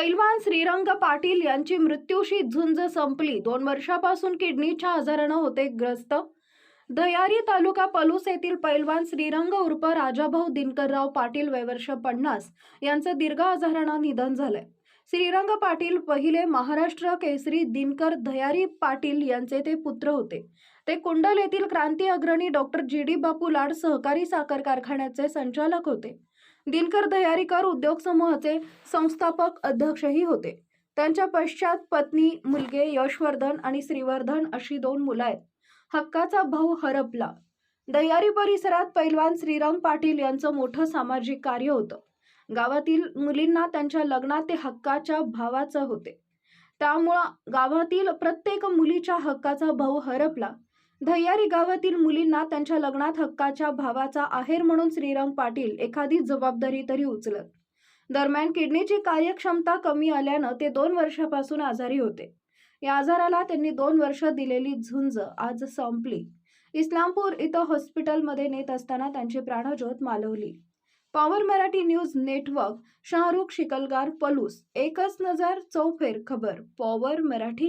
पैलवान श्रीरंग पाटील यांची मृत्यूशी झुंज संपली. दोन वर्षापासून किडनीच्या आजारानं होते ग्रस्त दयारी तालुका पलूस येथील पैलवान श्रीरंग उर्फ राजाभाऊ दिनकरराव पाटील वयवर्ष पन्नास यांचं दीर्घ आजारानं निधन झालंय. श्रीरंग पाटील पहिले महाराष्ट्र केसरी दिनकर दयारी पाटील यांचे ते पुत्र होते. ते कुंडल येथील क्रांती अग्रणी डॉक्टर जी डी बापू लाड सहकारी साखर कारखान्याचे संचालक होते. दिनकर दयारीकर उद्योग समूहाचे संस्थापक अध्यक्षही होते. त्यांच्या पश्चात पत्नी मुलगे यशवर्धन आणि श्रीवर्धन अशी दोन मुलं आहेत. हक्काचा भाऊ हरपला. दयारी परिसरात पैलवान श्रीराम पाटील यांचं मोठं सामाजिक कार्य होतं. गावातील मुलींना त्यांच्या लग्नात ते हक्काच्या भावाचं होते. त्यामुळं गावातील प्रत्येक मुलीच्या हक्काचा भाऊ हरपला. धय्यारी गावातील मुलींना त्यांच्या लग्नात हक्काच्या भावाचा आहेर म्हणून श्रीराम पाटील एखादी जबाबदारी तरी उचलत. दरम्यान किडनीची कार्यक्षमता कमी आल्यानं ते दोन वर्षापासून आजारी होते. या आजाराला त्यांनी दोन वर्ष दिलेली झुंज आज संपली. इस्लामपूर इथं हॉस्पिटलमध्ये नेत असताना त्यांची प्राणज्योत मालवली. Power Marathi news network Shahrukh Shikalgar Palus एकच नजर चौफेर खबर पॉवर मराठी